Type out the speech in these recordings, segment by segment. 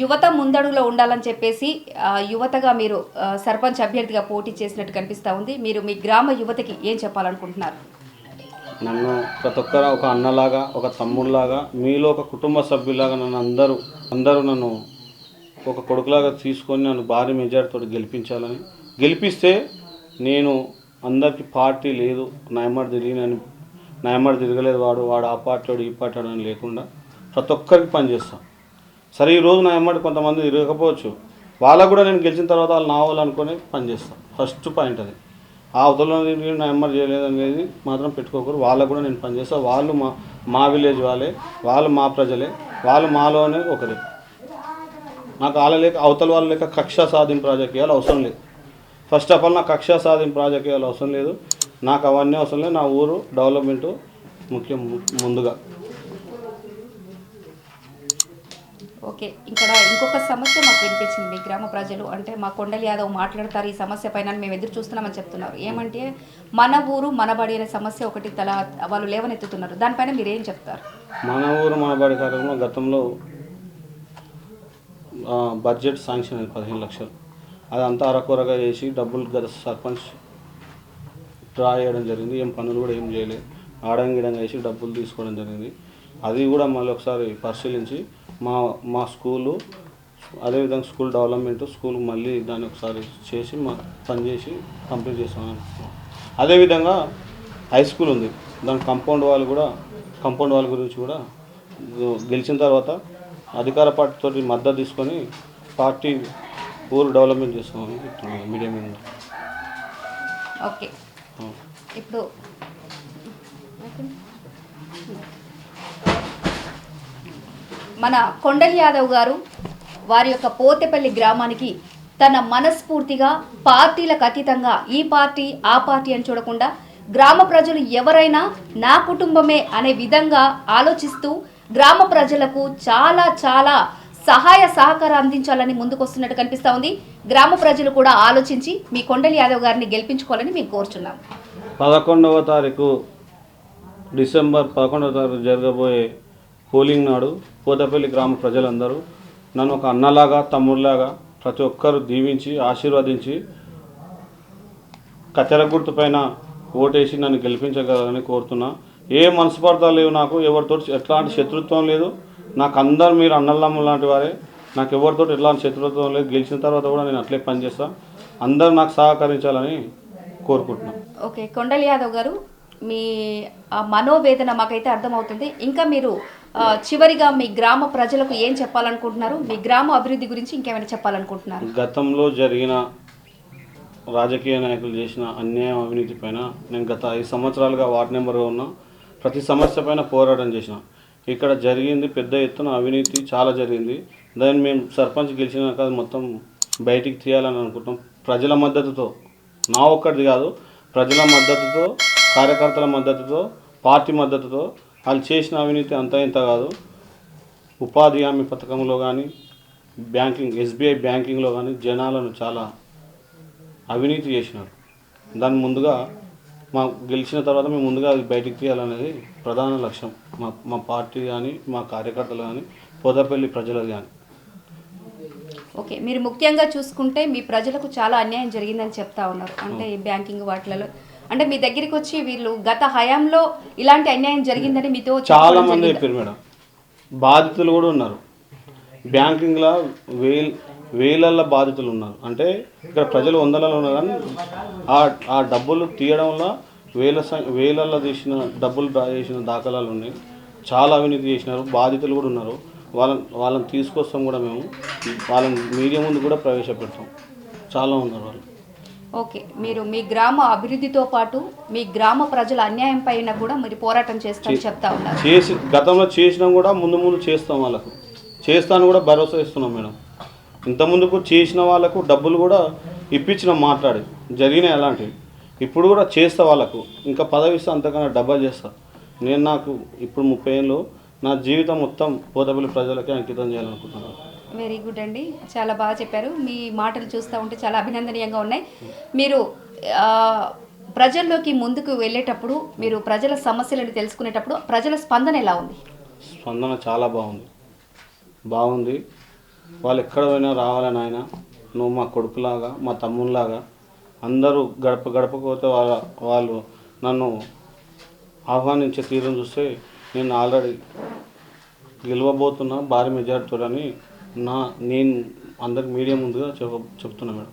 యువత ముందడుగులో ఉండాలని చెప్పేసి యువతగా మీరు సర్పంచ్ అభ్యర్థిగా పోటీ చేసినట్టు కనిపిస్తూ ఉంది. మీరు మీ గ్రామ యువతకి ఏం చెప్పాలనుకుంటున్నారు? నన్ను ప్రతి ఒక్కరు ఒక అన్నలాగా ఒక తమ్ముడిలాగా మీలో ఒక కుటుంబ సభ్యులాగా నన్ను అందరూ అందరూ నన్ను ఒక కొడుకులాగా తీసుకొని నన్ను భారీ మెజార్టీతో గెలిపించాలని. గెలిపిస్తే నేను అందరికీ పార్టీ లేదు నాయమాడు తిరిగినని నాయమాడు తిరగలేదు వాడు వాడు ఆ పార్టీ వాడు ఈ పార్టీ వాడు అని లేకుండా ప్రతి ఒక్కరికి పనిచేస్తాను సరే ఈ రోజు నా ఎమ్మడి కొంతమంది ఇరగకపోవచ్చు. వాళ్ళకు కూడా నేను గెలిచిన తర్వాత వాళ్ళు నా వాళ్ళు అనుకొని పనిచేస్తాను. ఫస్ట్ పాయింట్ అది. ఆ అవతల నా ఎమ్మడి చేయలేదు అనేది మాత్రం పెట్టుకోకూడదు. వాళ్ళకు కూడా నేను పనిచేస్తాను వాళ్ళు మా మా విలేజ్ వాళ్ళే. వాళ్ళు మా ప్రజలే. వాళ్ళు మాలోనే ఒకరే. నాకు వాళ్ళ లేక అవతల వాళ్ళ లేక కక్ష సాధింపు రాజకీయాలు అవసరం లేదు. ఫస్ట్ ఆఫ్ ఆల్ నాకు కక్ష సాధింపు రాజకీయాలు అవసరం లేదు. నాకు అవన్నీ అవసరం లేదు. నా ఊరు డెవలప్మెంటు ముఖ్యం ముందుగా. ఓకే. ఇక్కడ ఇంకొక సమస్య మాకు వినిపించింది. మీ గ్రామ ప్రజలు అంటే మా కొండలి యాదవ్ మాట్లాడతారు ఈ సమస్య పైన మేము ఎదురు చూస్తున్నామని చెప్తున్నారు. ఏమంటే మన ఊరు మనబడి అనే సమస్య ఒకటి తల వాళ్ళు లేవనెత్తుతున్నారు. దానిపైన మీరు ఏం చెప్తారు? మన ఊరు మనబడి కార్యక్రమం గతంలో బడ్జెట్ శాంక్షన్ అయింది పదిహేను లక్షలు. అదంతా అరకొరగా చేసి డబ్బులు గత సర్పంచ్ డ్రా చేయడం జరిగింది. ఏం పనులు కూడా ఏం చేయలేదు. ఆడంగిడంగా వేసి డబ్బులు తీసుకోవడం జరిగింది. అది కూడా మళ్ళీ ఒకసారి పరిశీలించి మా మా స్కూలు అదేవిధంగా స్కూల్ డెవలప్మెంట్ స్కూల్ మళ్ళీ దాన్ని ఒకసారి చేసి మా పని చేసి కంప్లీట్ చేస్తామని అనుకుంటున్నాం అదేవిధంగా హై స్కూల్ ఉంది. దాని కాంపౌండ్ వాళ్ళు కూడా కాంపౌండ్ వాళ్ళ గురించి కూడా గెలిచిన తర్వాత అధికార పార్టీతో మద్దతు తీసుకొని పార్టీ ఊరు డెవలప్మెంట్ చేస్తామని చెప్తున్నాను మీడియా మీద. ఓకే. ఇప్పుడు మన కొండలి యాదవ్ గారు వారి యొక్క పోతేపల్లి గ్రామానికి తన మనస్ఫూర్తిగా పార్టీలకు అతీతంగా ఈ పార్టీ ఆ పార్టీ అని చూడకుండా గ్రామ ప్రజలు ఎవరైనా నా కుటుంబమే అనే విధంగా ఆలోచిస్తూ గ్రామ ప్రజలకు చాలా చాలా సహాయ సహకారం అందించాలని ముందుకొస్తున్నట్టు కనిపిస్తూ ఉంది. గ్రామ ప్రజలు కూడా ఆలోచించి మీ కొండలి యాదవ్ గారిని గెలిపించుకోవాలని మేము కోరుచున్నాం. పదకొండవ తారీఖు డిసెంబర్ పదకొండవ తారీఖు జరగబోయే పోలింగ్ నాడు పోతపల్లి గ్రామ ప్రజలందరూ నన్ను ఒక అన్నలాగా తమ్ముళ్ళలాగా ప్రతి ఒక్కరు దీవించి ఆశీర్వదించి కత్తెర గుర్తు పైన ఓటేసి నన్ను గెలిపించగలరని కోరుతున్నా. ఏ మనస్పార్థాలు లేవు నాకు ఎవరితో ఎట్లాంటి శత్రుత్వం లేదు. నాకు అందరు మీరు అన్నలమ్మ లాంటి వారే. నాకు ఎవరితో ఎట్లాంటి శత్రుత్వం లేదు. గెలిచిన తర్వాత కూడా నేను అట్లే పనిచేస్తాను అందరూ నాకు సహకరించాలని కోరుకుంటున్నాను ఓకే కొండలి యాదవ్ గారు మీ మనోవేదన మాకైతే అర్థమవుతుంది. ఇంకా మీరు చివరిగా మీ గ్రామ ప్రజలకు ఏం చెప్పాలనుకుంటున్నారు? మీ గ్రామ అభివృద్ధి గురించి ఇంకేమైనా చెప్పాలనుకుంటున్నారు? గతంలో జరిగిన రాజకీయ నాయకులు చేసిన అన్యాయం అవినీతి పైన నేను గత ఐదు సంవత్సరాలుగా వార్డు నెంబర్గా ఉన్నా ప్రతి సమస్య పైన పోరాటం చేసిన. ఇక్కడ జరిగింది పెద్ద ఎత్తున అవినీతి చాలా జరిగింది. దాన్ని మేము సర్పంచ్ గెలిచినాక మొత్తం బయటికి తీయాలని అనుకుంటాం ప్రజల మద్దతుతో నా ఒక్కటిది కాదు ప్రజల మద్దతుతో కార్యకర్తల మద్దతుతో పార్టీ మద్దతుతో వాళ్ళు చేసిన అవినీతి అంతా ఇంత కాదు. ఉపాధి హామీ పథకంలో కానీ బ్యాంకింగ్ ఎస్బీఐ బ్యాంకింగ్లో కానీ జనాలను చాలా అవినీతి చేసినారు. దాని ముందుగా మా గెలిచిన తర్వాత మేము ముందుగా అది బయటికి తీయాలనేది ప్రధాన లక్ష్యం. మా మా పార్టీ కానీ మా కార్యకర్తలు కానీ పోదపల్లి ప్రజలది కానీ ఓకే మీరు ముఖ్యంగా చూసుకుంటే మీ ప్రజలకు చాలా అన్యాయం జరిగిందని చెప్తా ఉన్నారు. అంటే ఈ బ్యాంకింగ్ వాటిలలో అంటే మీ దగ్గరికి వచ్చి వీళ్ళు గత హయాంలో ఇలాంటి అన్యాయం జరిగిందని మీతో చాలా మంది? చెప్పారు మేడం. బాధితులు కూడా ఉన్నారు. బ్యాంకింగ్లో వేల్ వేలల్ల బాధితులు ఉన్నారు. అంటే ఇక్కడ ప్రజలు వందలలో ఉన్నారు కానీ ఆ ఆ డబ్బులు తీయడంలో వేల వేలల్లో తీసిన డబ్బులు డ్రా చేసిన దాఖలాలు ఉన్నాయి. చాలా అవినీతి చేసినారు. బాధితులు కూడా ఉన్నారు. వాళ్ళని వాళ్ళని తీసుకొస్తాం కూడా మేము. వాళ్ళని మీడియా ముందు కూడా ప్రవేశపెడతాం. చాలా ఉన్నారు వాళ్ళు. ఓకే మీరు మీ గ్రామ అభివృద్ధితో పాటు మీ గ్రామ ప్రజల అన్యాయం పైన కూడా మీరు పోరాటం చేస్తారని చెప్తా ఉన్నారు. చేసి గతంలో చేసినా కూడా ముందు ముందు చేస్తాం వాళ్ళకు. చేస్తాను కూడా భరోసా ఇస్తున్నాం మేడం. ఇంత ముందుకు చేసిన వాళ్ళకు డబ్బులు కూడా ఇప్పించినాం మాట్లాడి జరిగినాయి అలాంటివి. ఇప్పుడు కూడా చేస్తా వాళ్ళకు. ఇంకా పదవి ఇస్తే అంతకన్నా డబ్బా చేస్తా. నేను నాకు ఇప్పుడు ముప్పై ఏళ్ళు నా జీవితం మొత్తం పోతపల్లి ప్రజలకే అంకితం చేయాలనుకుంటున్నాను. వెరీ గుడ్ అండి. చాలా బాగా చెప్పారు. మీ మాటలు చూస్తూ ఉంటే చాలా అభినందనీయంగా ఉన్నాయి. మీరు ప్రజల్లోకి ముందుకు వెళ్ళేటప్పుడు మీరు ప్రజల సమస్యలను తెలుసుకునేటప్పుడు ప్రజల స్పందన ఎలా ఉంది? స్పందన చాలా బాగుంది. బాగుంది. వాళ్ళు ఎక్కడ పోయినా రావాలని ఆయన నువ్వు మా కొడుకులాగా మా తమ్ముళ్ళలాగా అందరూ గడప గడపకపోతే వాళ్ళ వాళ్ళు నన్ను ఆహ్వానించే తీరును చూస్తే నేను ఆల్రెడీ గెలవబోతున్నా భారీ మెజార్టీతోని నా నేను అందరికి మీడియా ముందుగా చెప్ చెప్తున్నా మేడం.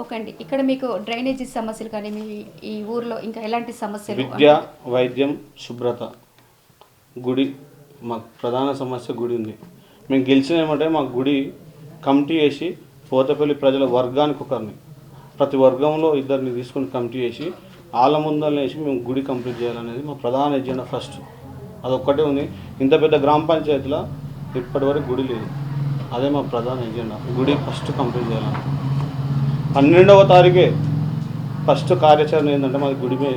ఓకే అండి. ఇక్కడ మీకు డ్రైనేజీ సమస్యలు కానీ మీ ఈ ఊర్లో ఇంకా ఎలాంటి సమస్యలు విద్య వైద్యం శుభ్రత గుడి మాకు ప్రధాన సమస్య గుడి ఉంది. మేము గెలిచినామంటే మా గుడి కమిటీ వేసి పోతపల్లి ప్రజల వర్గానికి ఒకరిని ప్రతి వర్గంలో ఇద్దరిని తీసుకొని కమిటీ వేసి వాళ్ళ ముందర వేసి మేము గుడి కంప్లీట్ చేయాలనేది మా ప్రధాన ఎజెండా ఫస్ట్. అదొక్కటే ఉంది. ఇంత పెద్ద గ్రామ పంచాయతీలో ఇప్పటివరకు గుడి లేదు. అదే మా ప్రధాన ఎజెండా. గుడి ఫస్ట్ కంప్లీట్ చేయాలని పన్నెండవ తారీఖే ఫస్ట్ కార్యాచరణ ఏంటంటే మాది గుడి మీద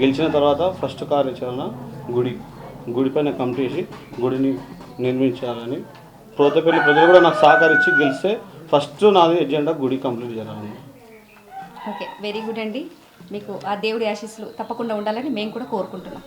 గెలిచిన తర్వాత ఫస్ట్ కార్యాచరణ గుడి. గుడి పైన కంప్లీట్ చేసి గుడిని నిర్మించాలని ప్రోతపల్లి ప్రజలు కూడా నాకు సహకరించి గెలిస్తే ఫస్ట్ నాది ఎజెండా గుడి కంప్లీట్ చేయాలని. ఓకే వెరీ గుడ్ అండి. మీకు ఆ దేవుడి ఆశీస్సులు తప్పకుండా ఉండాలని మేము కూడా కోరుకుంటున్నాం.